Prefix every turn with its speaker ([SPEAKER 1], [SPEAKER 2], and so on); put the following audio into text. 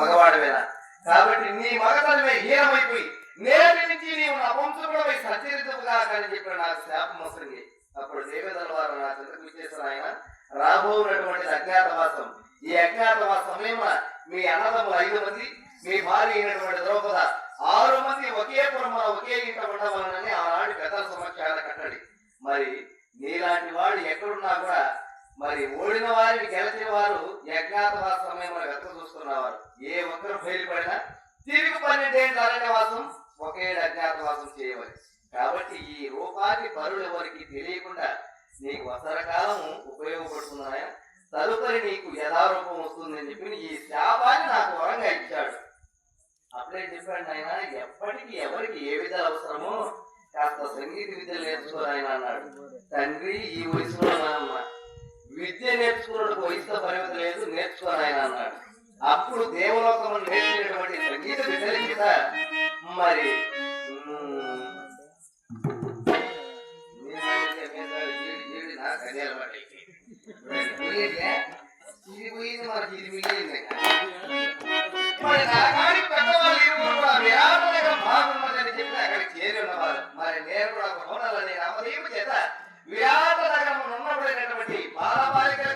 [SPEAKER 1] మగవాడవేనా? కాబట్టి నీ మగతనమే హీనమైపోయి నేటి నుంచి నీవు నపుంసకుడవై సచరితముగా కానీ చెప్పిన నాకు శాపం వస్తుంది. అప్పుడు దేవేదల వారు నా చెంతకు ఇచ్చేసిన ఆయన. రాబోనటువంటి అజ్ఞాతవాసం ఈ అజ్ఞాతవాస సమయంలో మీ అన్నదమ్ములు ఐదు మంది మీ భార్య అయినటువంటి ద్రౌపద ఆరు మంది ఒకే పురమ ఒకే ఇంట ఉండవాలని ఆనాడు పెద్దల సమక్షాన మరి ఓడిన వారిని గెలిచిన వారు యజ్ఞాతవాస సమయంలో వెతక చూస్తున్నవారు ఏ ఒక్కరు బయలుపడినా తిరిగి పన్నెండేళ్ళు అరణ్యవాసం ఒకే అజ్ఞాతవాసం చేయవచ్చు కాబట్టి ఈ రూపాన్ని పరులు ఎవరికి తెలియకుండా నీకు వసరకాలం ఉపయోగపడుతున్నాయా? తదుపరి నీకు యథారూపం వస్తుందని చెప్పి ఈ శాపాన్ని నాకు వరంగా ఇచ్చాడు. అప్పుడే చెప్పాడు ఆయన ఎప్పటికి ఎవరికి ఏ విధాలు అవసరమో కాస్త సంగీత విద్య నేర్చుకోరాయన అన్నాడు. తండ్రి ఈ వయసులో నాన్న విద్య నేర్చుకున్నట్టు వయసుతో పరిమితి లేదు నేర్చుకోరాయన అన్నాడు. అప్పుడు దేవలోకంలో నేర్చినటువంటి సంగీత విద్యల మీద మరి ఇది పోయింది మనకి ఇది మిగిలింది మరి బాలబాలికల